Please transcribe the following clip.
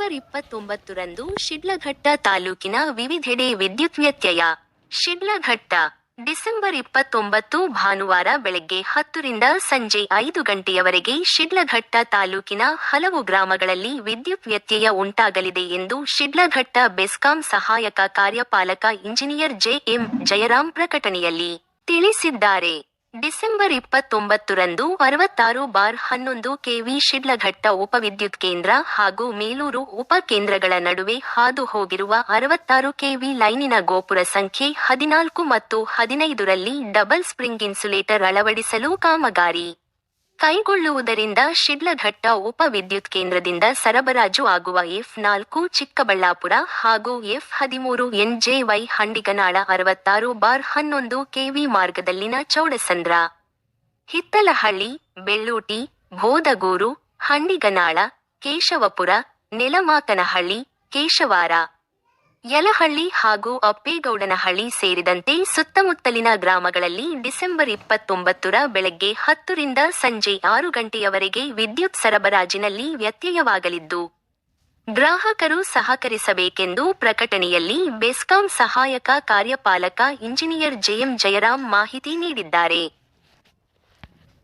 December ಇಪ್ಪತ್ತೊಂಬತ್ತರಂದು Sidlaghatta ತಾಲೂಕಿನ ವಿವಿಧೆಡೆ ವಿದ್ಯುತ್ ವ್ಯತ್ಯಯ. ಶಿಡ್ಲಘಟ್ಟ, ಡಿಸೆಂಬರ್ ಇಪ್ಪತ್ತೊಂಬತ್ತು ಭಾನುವಾರ ಬೆಳಗ್ಗೆ ಹತ್ತರಿಂದ ಸಂಜೆ ಐದು ಗಂಟೆಯವರೆಗೆ ಶಿಡ್ಲಘಟ್ಟ ತಾಲೂಕಿನ ಹಲವು ಗ್ರಾಮಗಳಲ್ಲಿ ವಿದ್ಯುತ್ ವ್ಯತ್ಯಯ ಉಂಟಾಗಲಿದೆ ಎಂದು ಶಿಡ್ಲಘಟ್ಟ ಬೆಸ್ಕಾಂ ಸಹಾಯಕ ಕಾರ್ಯಪಾಲಕ ಇಂಜಿನಿಯರ್ ಜೆಎಂ ಜಯರಾಮ್ ಪ್ರಕಟಣೆಯಲ್ಲಿ ತಿಳಿಸಿದ್ದಾರೆ. ಡಿಸೆಂಬರ್ ಇಪ್ಪತ್ತೊಂಬತ್ತರಂದು ಅರವತ್ತಾರು ಬಾರ್ ಹನ್ನೊಂದು ಕೆವಿ ಶಿಡ್ಲಘಟ್ಟ ಉಪವಿದ್ಯುತ್ ಕೇಂದ್ರ ಹಾಗೂ ಮೇಲೂರು ಉಪ ಕೇಂದ್ರಗಳ ನಡುವೆ ಹಾದು ಹೋಗಿರುವ ಅರವತ್ತಾರು ಕೆವಿ ಲೈನಿನ ಗೋಪುರ ಸಂಖ್ಯೆ ಹದಿನಾಲ್ಕು ಮತ್ತು ಹದಿನೈದರಲ್ಲಿ ಡಬಲ್ ಸ್ಪ್ರಿಂಗ್ ಇನ್ಸುಲೇಟರ್ ಅಳವಡಿಸಲು ಕಾಮಗಾರಿ. ಕೈಗೊಳ್ಳುವುದರಿಂದ ಶಿಡ್ಲಘಟ್ಟ ಉಪ ವಿದ್ಯುತ್ ಕೇಂದ್ರದಿಂದ ಸರಬರಾಜು ಆಗುವ ಎಫ್ ನಾಲ್ಕು ಚಿಕ್ಕಬಳ್ಳಾಪುರ ಹಾಗೂ ಎಫ್ ಹದಿಮೂರು ಎನ್ಜೆವೈ ಹಂಡಿಗನಾಳ ಅರವತ್ತಾರು ಬಾರ್ ಹನ್ನೊಂದು ಕೆವಿ ಮಾರ್ಗದಲ್ಲಿನ ಚೌಡಸಂದ್ರ. ಹಿತ್ತಲಹಳ್ಳಿ, ಬೆಳ್ಳೂಟಿ, ಭೋದಗೂರು, ಹಂಡಿಗನಾಳ, ಕೇಶವಪುರ ನೆಲಮಾಕನಹಳ್ಳಿ ಕೇಶವಾರ. ಯಲಹಳ್ಳಿ ಹಾಗೂ ಅಪ್ಪೇಗೌಡನಹಳ್ಳಿ ಸೇರಿದಂತೆ ಸುತ್ತಮುತ್ತಲಿನ ಗ್ರಾಮಗಳಲ್ಲಿ ಡಿಸೆಂಬರ್ ಇಪ್ಪತ್ತೊಂಬತ್ತರ ಬೆಳಗ್ಗೆ ಹತ್ತರಿಂದ ಸಂಜೆ ಆರು ಗಂಟೆಯವರೆಗೆ ವಿದ್ಯುತ್ ಸರಬರಾಜಿನಲ್ಲಿ ವ್ಯತ್ಯಯವಾಗಲಿದ್ದು, ಗ್ರಾಹಕರು ಸಹಕರಿಸಬೇಕೆಂದು ಪ್ರಕಟಣೆಯಲ್ಲಿ ಬೆಸ್ಕಾಂ ಸಹಾಯಕ ಕಾರ್ಯಪಾಲಕ ಇಂಜಿನಿಯರ್ ಜೆಎಂ ಜಯರಾಮ್ ಮಾಹಿತಿ ನೀಡಿದ್ದಾರೆ.